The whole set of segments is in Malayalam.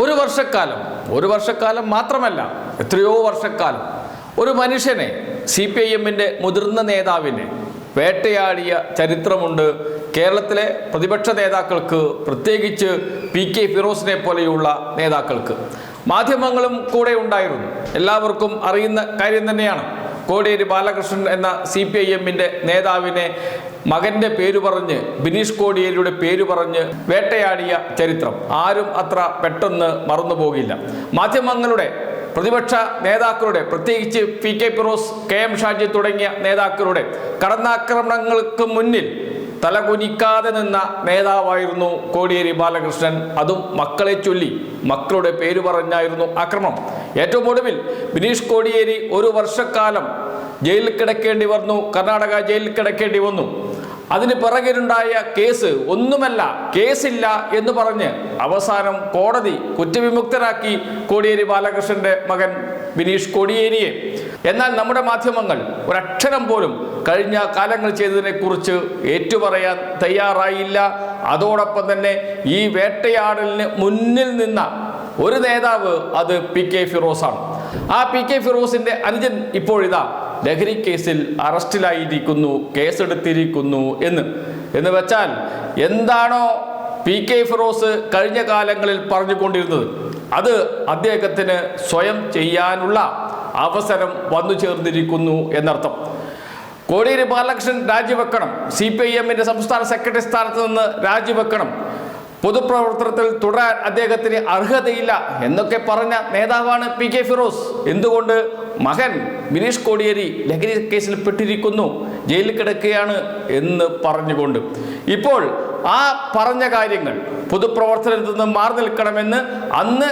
ഒരു വർഷക്കാലം ഒരു വർഷക്കാലം മാത്രമല്ല എത്രയോ വർഷക്കാലം. ഒരു മനുഷ്യനെ സി പി ഐ എമ്മിന്റെ മുതിർന്ന നേതാവിനെ വേട്ടയാടിയ ചരിത്രമുണ്ട്. കേരളത്തിലെ പ്രതിപക്ഷ നേതാക്കൾക്ക് പ്രത്യേകിച്ച് പി കെ ഫിറോസിനെ പോലെയുള്ള നേതാക്കൾക്ക്. മാധ്യമങ്ങളും കൂടെ ഉണ്ടായിരുന്നു. എല്ലാവർക്കും അറിയുന്ന കാര്യം തന്നെയാണ്. കോടിയേരി ബാലകൃഷ്ണൻ എന്ന സി പി ഐ എമ്മിന്റെ നേതാവിനെ മകന്റെ പേര് പറഞ്ഞ് ബിനീഷ് കോടിയേരിയുടെ പേര് പറഞ്ഞ് വേട്ടയാടിയ ചരിത്രം. ആരും അത്ര പെട്ടെന്ന് മറന്നു പോകില്ല മാധ്യമങ്ങളുടെ പ്രതിപക്ഷ നേതാക്കളുടെ പ്രത്യേകിച്ച് P K Firoz K M Shaji തുടങ്ങിയ നേതാക്കളുടെ കടന്നാക്രമണങ്ങൾക്ക് മുന്നിൽ തലകുനിക്കാതെ നിന്ന നേതാവായിരുന്നു കോടിയേരി ബാലകൃഷ്ണൻ. അതും മക്കളെ ചൊല്ലി മക്കളുടെ പേര് പറഞ്ഞായിരുന്നു ആക്രമണം ഏറ്റവും ഒടുവിൽ ബിനീഷ് കോടിയേരി ഒരു വർഷക്കാലം ജയിലിൽ കിടക്കേണ്ടി വന്നു കർണാടക ജയിലിൽ കിടക്കേണ്ടി വന്നു. അതിന് പിറകിലുണ്ടായ കേസ് ഒന്നുമല്ല കേസില്ല എന്ന് പറഞ്ഞ് അവസാനം കോടതി കുറ്റവിമുക്തരാക്കി കോടിയേരി ബാലകൃഷ്ണന്റെ മകൻ ബിനീഷ് കോടിയേരിയെ. എന്നാൽ നമ്മുടെ മാധ്യമങ്ങൾ ഒരക്ഷരം പോലും കഴിഞ്ഞ കാലങ്ങൾ ചെയ്തതിനെ കുറിച്ച് ഏറ്റുപറയാൻ തയ്യാറായില്ല. അതോടൊപ്പം തന്നെ ഈ വേട്ടയാടലിന് മുന്നിൽ നിന്ന ഒരു നേതാവ് അത് പി കെ ഫിറോസാണ്. ആ പി കെ ഫിറോസിന്റെ അനുജൻ ഇപ്പോഴിതാ ലഹരി കേസിൽ അറസ്റ്റിലായിരിക്കുന്നു കേസെടുത്തിരിക്കുന്നു എന്ന്. എന്ന് വെച്ചാൽ എന്താണോ പി കെ ഫിറോസ് കഴിഞ്ഞ കാലങ്ങളിൽ പറഞ്ഞുകൊണ്ടിരുന്നത് അത് അദ്ദേഹത്തിന് സ്വയം ചെയ്യാനുള്ള അവസരം വന്നു ചേർന്നിരിക്കുന്നു എന്നർത്ഥം. കോടിയേരി ബാലകൃഷ്ണൻ രാജിവെക്കണം സി പി ഐ എമ്മിന്റെ സംസ്ഥാന സെക്രട്ടറി സ്ഥാനത്ത് നിന്ന് രാജിവെക്കണം പൊതുപ്രവർത്തനത്തിൽ തുടരാൻ അദ്ദേഹത്തിന് അർഹതയില്ല എന്നൊക്കെ പറഞ്ഞ നേതാവാണ് പി കെ ഫിറോസ്. എന്തുകൊണ്ട്? മകൻ ബിനീഷ് കോടിയേരി ലഹരി കേസിൽ പെട്ടിരിക്കുന്നു ജയിലിൽ കിടക്കുകയാണ് എന്ന് പറഞ്ഞുകൊണ്ട്. ഇപ്പോൾ ആ പറഞ്ഞ കാര്യങ്ങൾ പൊതുപ്രവർത്തനത്തിൽ നിന്ന് മാറി നിൽക്കണമെന്ന് അന്ന്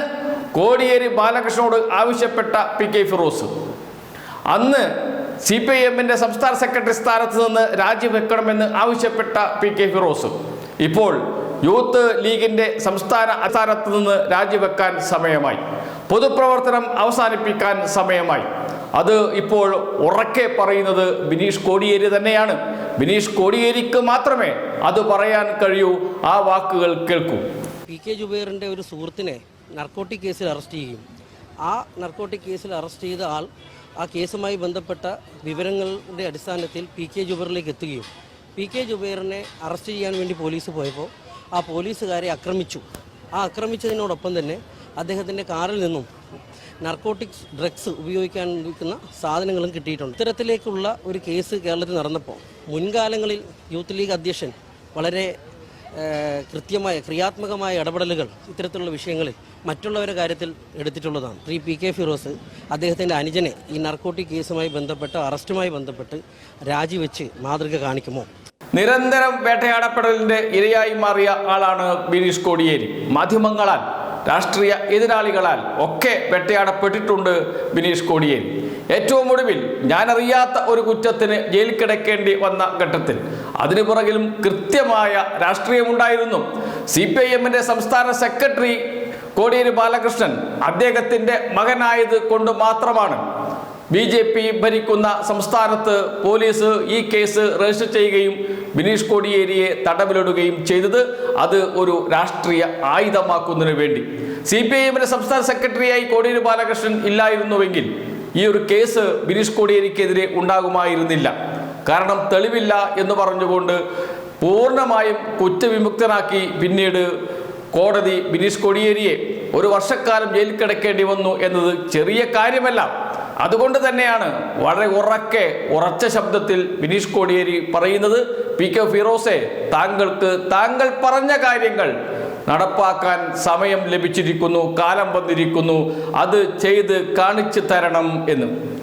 കോടിയേരി ബാലകൃഷ്ണനോട് ആവശ്യപ്പെട്ട പി കെ ഫിറോസ്. അന്ന് സി പി ഐ എമ്മിന്റെ സംസ്ഥാന സെക്രട്ടറി സ്ഥാനത്ത് നിന്ന് രാജിവെക്കണമെന്ന് ആവശ്യപ്പെട്ട പി കെ ഫിറോസ്. ഇപ്പോൾ യൂത്ത് ലീഗിന്റെ സംസ്ഥാന അസ്ഥാനത്ത് നിന്ന് രാജിവെക്കാൻ സമയമായി. പൊതുപ്രവർത്തനം അവസാനിപ്പിക്കാൻ സമയമായി. അത് ഇപ്പോൾ ഉറക്കെ പറയുന്നത് ബിനീഷ് കോടിയേരി തന്നെയാണ്. ബിനീഷ് കോടിയേരിക്ക് മാത്രമേ അത് പറയാൻ കഴിയൂ. ആ വാക്കുകൾ കേൾക്കൂ. പി കെ ജുബൈറിന്റെ ഒരു സുഹൃത്തിനെ നർക്കോട്ടിക് കേസിൽ അറസ്റ്റ് ചെയ്യും. ആ നർക്കോട്ടിക് കേസിൽ അറസ്റ്റ് ചെയ്ത ആൾ ആ കേസുമായി ബന്ധപ്പെട്ട വിവരങ്ങളുടെ അടിസ്ഥാനത്തിൽ പി കെ ജുബൈറിലേക്ക് എത്തുകയും പി കെ ജുബൈറിനെ അറസ്റ്റ് ചെയ്യാൻ വേണ്ടി പോലീസ് പോയപ്പോൾ ആ പോലീസുകാരെ ആക്രമിച്ചു. ആ ആക്രമിച്ചതിനോടൊപ്പം തന്നെ അദ്ദേഹത്തിന്റെ കാറിൽ നിന്നും നർക്കോട്ടിക്സ് ഡ്രഗ്സ് ഉപയോഗിക്കാൻ ഉപയോഗിക്കുന്ന സാധനങ്ങളും കിട്ടിയിട്ടുണ്ട്. ഇത്തരത്തിലേക്കുള്ള ഒരു കേസ് കേരളത്തിൽ നടന്നപ്പോൾ മുൻകാലങ്ങളിൽ യൂത്ത് ലീഗ് അധ്യക്ഷൻ വളരെ കൃത്യമായ ക്രിയാത്മകമായ ഇടപെടലുകൾ ഇത്തരത്തിലുള്ള വിഷയങ്ങളിൽ മറ്റുള്ളവരുടെ കാര്യത്തിൽ എടുത്തിട്ടുള്ളതാണ്. ശ്രീ പി കെ ഫിറോസ് അദ്ദേഹത്തിന്റെ അനുജനെ ഈ നർക്കോട്ടിക് കേസുമായി ബന്ധപ്പെട്ട് അറസ്റ്റുമായി ബന്ധപ്പെട്ട് രാജിവെച്ച് മാതൃക കാണിക്കുമോ? നിരന്തരം വേട്ടയാടപ്പെടലിന്റെ ഇരയായി മാറിയ ആളാണ് ബിനീഷ് കോടിയേരി. മാധ്യമങ്ങളാൽ രാഷ്ട്രീയ എതിരാളികളാൽ ഒക്കെ വെട്ടയാടപ്പെട്ടിട്ടുണ്ട് ബിനീഷ് കോടിയേരി. ഏറ്റവും ഒടുവിൽ ഞാനറിയാത്ത ഒരു കുറ്റത്തിന് ജയിൽ കിടക്കേണ്ടി വന്ന ഘട്ടത്തിൽ. അതിനു പുറകിലും കൃത്യമായ രാഷ്ട്രീയമുണ്ടായിരുന്നു. സി പി ഐ എമ്മിന്റെ സംസ്ഥാന സെക്രട്ടറി കോടിയേരി ബാലകൃഷ്ണൻ അദ്ദേഹത്തിന്റെ മകനായത് കൊണ്ട് മാത്രമാണ്. ബി ജെ പി ഭരിക്കുന്ന സംസ്ഥാനത്ത് പോലീസ് ഈ കേസ് രജിസ്റ്റർ ചെയ്യുകയും ബിനീഷ് കോടിയേരിയെ തടവിലിടുകയും ചെയ്തത് അത് ഒരു രാഷ്ട്രീയ ആയുധമാക്കുന്നതിന് വേണ്ടി. സി പി ഐ എമ്മിന്റെ സംസ്ഥാന സെക്രട്ടറിയായി കോടിയേരി ബാലകൃഷ്ണൻ ഇല്ലായിരുന്നുവെങ്കിൽ ഈ ഒരു കേസ് ബിനീഷ് കോടിയേരിക്കെതിരെ ഉണ്ടാകുമായിരുന്നില്ല. കാരണം തെളിവില്ല എന്ന് പറഞ്ഞുകൊണ്ട് പൂർണമായും കുറ്റവിമുക്തനാക്കി പിന്നീട് കോടതി ബിനീഷ് കോടിയേരിയെ ഒരു വർഷക്കാലം ജയിലിൽ കിടക്കേണ്ടി വന്നു എന്നത് ചെറിയ കാര്യമല്ല. അതുകൊണ്ട് തന്നെയാണ് വളരെ ഉറക്കെ ഉറച്ച ശബ്ദത്തിൽ വിനീഷ് കോടിയേരി പറയുന്നത്. പി കെ ഫിറോസെ താങ്കൾക്ക് താങ്കൾ പറഞ്ഞ കാര്യങ്ങൾ നടപ്പാക്കാൻ സമയം ലഭിച്ചിരിക്കുന്നു കാലം വന്നിരിക്കുന്നു. അത് ചെയ്ത് കാണിച്ചു തരണം എന്ന്.